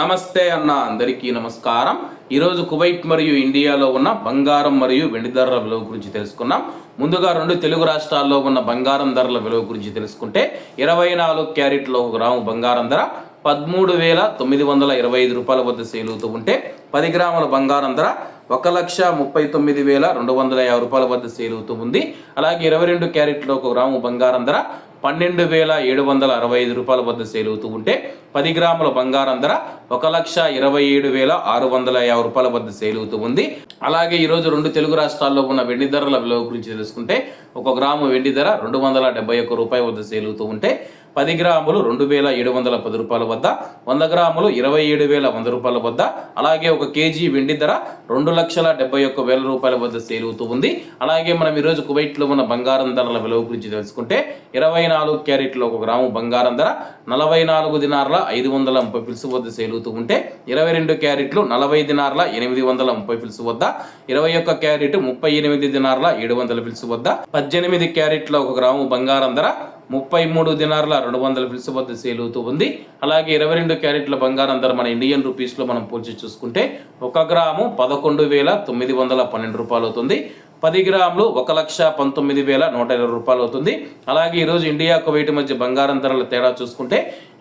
నమస్తే అన్న అందరికీ నమస్కారం. ఈరోజు కువైట్ మరియు ఇండియాలో ఉన్న బంగారం మరియు వెండి ధరల విలువ గురించి తెలుసుకున్నాం ముందుగా రెండు తెలుగు రాష్ట్రాల్లో ఉన్న బంగారం ధరల విలువ గురించి తెలుసుకుంటే ఇరవై నాలుగు క్యారెట్ల ఒక గ్రాము బంగారం ధర పదమూడు వేల తొమ్మిది వందల ఇరవై ఐదు రూపాయల వద్ద సేల్ అవుతూ ఉంటే పది గ్రాముల బంగారం ధర ఒక లక్ష ముప్పై తొమ్మిది వేల రెండు వందల యాభై రూపాయల వద్ద సేల్ అవుతూ ఉంది. అలాగే ఇరవై రెండు క్యారెట్లో ఒక గ్రాము బంగారం ధర పన్నెండు వేల ఏడు వందల అరవై ఐదు రూపాయల వద్ద సేల్ అవుతూ ఉంటే పది గ్రాముల బంగారం ధర ఒక లక్ష ఇరవై ఏడు వేల ఆరు వందల యాభై రూపాయల వద్ద సేల్ అవుతూ ఉంది. అలాగే ఈరోజు రెండు తెలుగు రాష్ట్రాల్లో ఉన్న వెండి ధరల విలువ గురించి తెలుసుకుంటే ఒక గ్రాము వెండి ధర రెండు వందల డెబ్బై ఒక్క రూపాయల వద్ద సేల్ అవుతూ ఉంటే పది గ్రాములు రెండు వేల ఏడు వందల పది రూపాయల వద్ద వంద గ్రాములు ఇరవై ఏడు వేల వంద రూపాయల వద్ద అలాగే ఒక కేజీ వెండి ధర రెండు లక్షల డెబ్బై ఒక్క వేల రూపాయల వద్ద సేల్ అవుతూ ఉంది. అలాగే మనం ఈరోజు కువైట్లో ఉన్న బంగారం ధరల విలువ గురించి తెలుసుకుంటే ఇరవై నాలుగు క్యారెట్లు ఒక గ్రాము బంగారం ధర నలభై నాలుగు దినార్ల ఐదు వందల ముప్పై పిలుసు వద్ద సేల్ అవుతూ ఉంటే ఇరవై రెండు క్యారెట్లు నలభై దినార్ల ఎనిమిది వందల ముప్పై పిలుసు వద్ద ఇరవై ఒక్క క్యారెట్ ముప్పై ఎనిమిది దినార్ల ఏడు వందల పిలుసు వద్ద పద్దెనిమిది క్యారెట్ల ఒక గ్రాము బంగారం ధర ముప్పై మూడు దినార్ల రెండు వందల పిలుసు వద్ద సేల్ అవుతూ ఉంది. అలాగే ఇరవై రెండు క్యారెట్ల బంగారం ధర మన ఇండియన్ రూపీస్లో మనం పోల్చి చూసుకుంటే ఒక గ్రాము పదకొండు వేల తొమ్మిది వందల పన్నెండు రూపాయలు అవుతుంది పది గ్రాములు ఒక లక్ష పంతొమ్మిది వేల నూట ఇరవై రూపాయలు అవుతుంది. అలాగే ఈరోజు ఇండియా కువైట్ మధ్య బంగారం ధరల తేడా చూసుకుంటే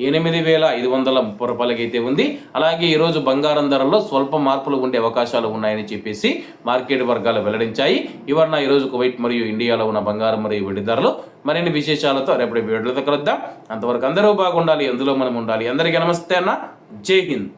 ఎనిమిది వేల ఐదు వందల ముప్పై రూపాయలకి అయితే ఉంది. అలాగే ఈరోజు బంగారం ధరల్లో స్వల్ప మార్పులు ఉండే అవకాశాలు ఉన్నాయని చెప్పేసి మార్కెట్ వర్గాలు వెల్లడించాయి. ఇవన్న ఈరోజు కువైట్ మరియు ఇండియాలో ఉన్న బంగారం మరియు వెండి ధరలు మరిన్ని విశేషాలతో రేపటి వీడియోతో కలుద్దాం. అంతవరకు అందరూ బాగుండాలి అందులో మనం ఉండాలి. అందరికీ నమస్తే అన్న. జై హింద్.